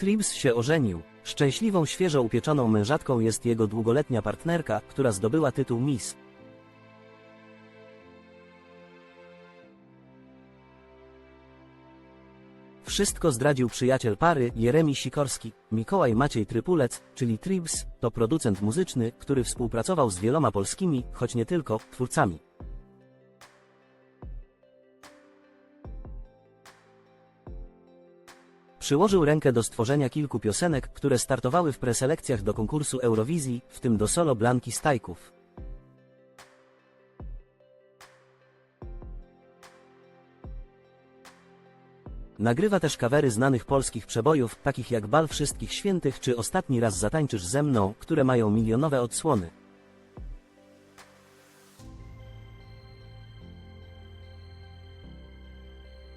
Tribs się ożenił. Szczęśliwą, świeżo upieczoną mężatką jest jego długoletnia partnerka, która zdobyła tytuł Miss. Wszystko zdradził przyjaciel pary, Jeremi Sikorski. Mikołaj Maciej Trypulec, czyli Tribs, to producent muzyczny, który współpracował z wieloma polskimi, choć nie tylko, twórcami. Przyłożył rękę do stworzenia kilku piosenek, które startowały w preselekcjach do konkursu Eurowizji, w tym do solo Blanki Stajków. Nagrywa też kawery znanych polskich przebojów, takich jak Bal Wszystkich Świętych czy Ostatni raz zatańczysz ze mną, które mają milionowe odsłony.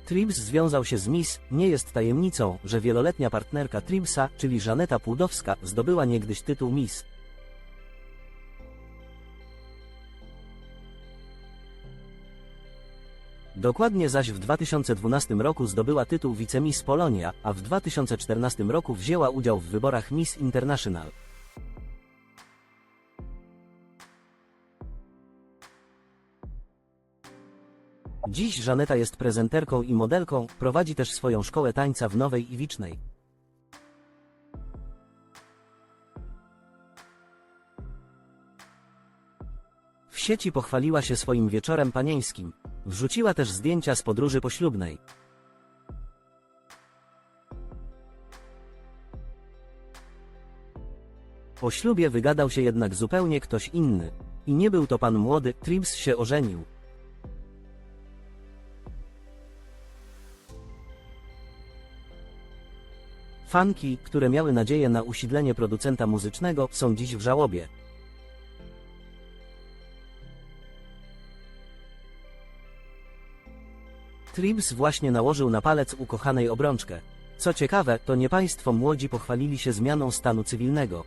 Tribs związał się z Miss, nie jest tajemnicą, że wieloletnia partnerka Tribsa, czyli Żaneta Płudowska, zdobyła niegdyś tytuł Miss. Dokładnie zaś w 2012 roku zdobyła tytuł wicemiss Polonia, a w 2014 roku wzięła udział w wyborach Miss International. Dziś Żaneta jest prezenterką i modelką, prowadzi też swoją szkołę tańca w Nowej Iwicznej. W sieci pochwaliła się swoim wieczorem panieńskim. Wrzuciła też zdjęcia z podróży poślubnej. Po ślubie wygadał się jednak zupełnie ktoś inny. I nie był to pan młody, Tribs się ożenił. Fanki, które miały nadzieję na usiedlenie producenta muzycznego, są dziś w żałobie. Tribs właśnie nałożył na palec ukochanej obrączkę. Co ciekawe, to nie państwo młodzi pochwalili się zmianą stanu cywilnego.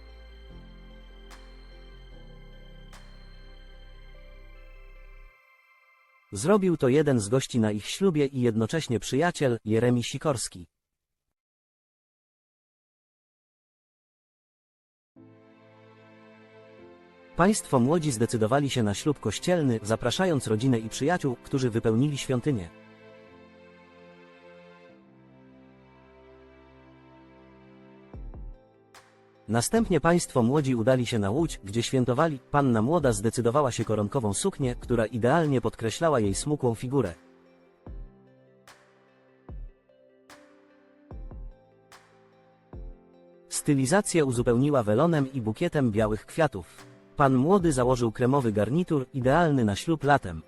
Zrobił to jeden z gości na ich ślubie i jednocześnie przyjaciel, Jeremi Sikorski. Państwo młodzi zdecydowali się na ślub kościelny, zapraszając rodzinę i przyjaciół, którzy wypełnili świątynię. Następnie państwo młodzi udali się na łódź, gdzie świętowali. Panna młoda zdecydowała się koronkową suknię, która idealnie podkreślała jej smukłą figurę. Stylizację uzupełniła welonem i bukietem białych kwiatów. Pan młody założył kremowy garnitur, idealny na ślub latem.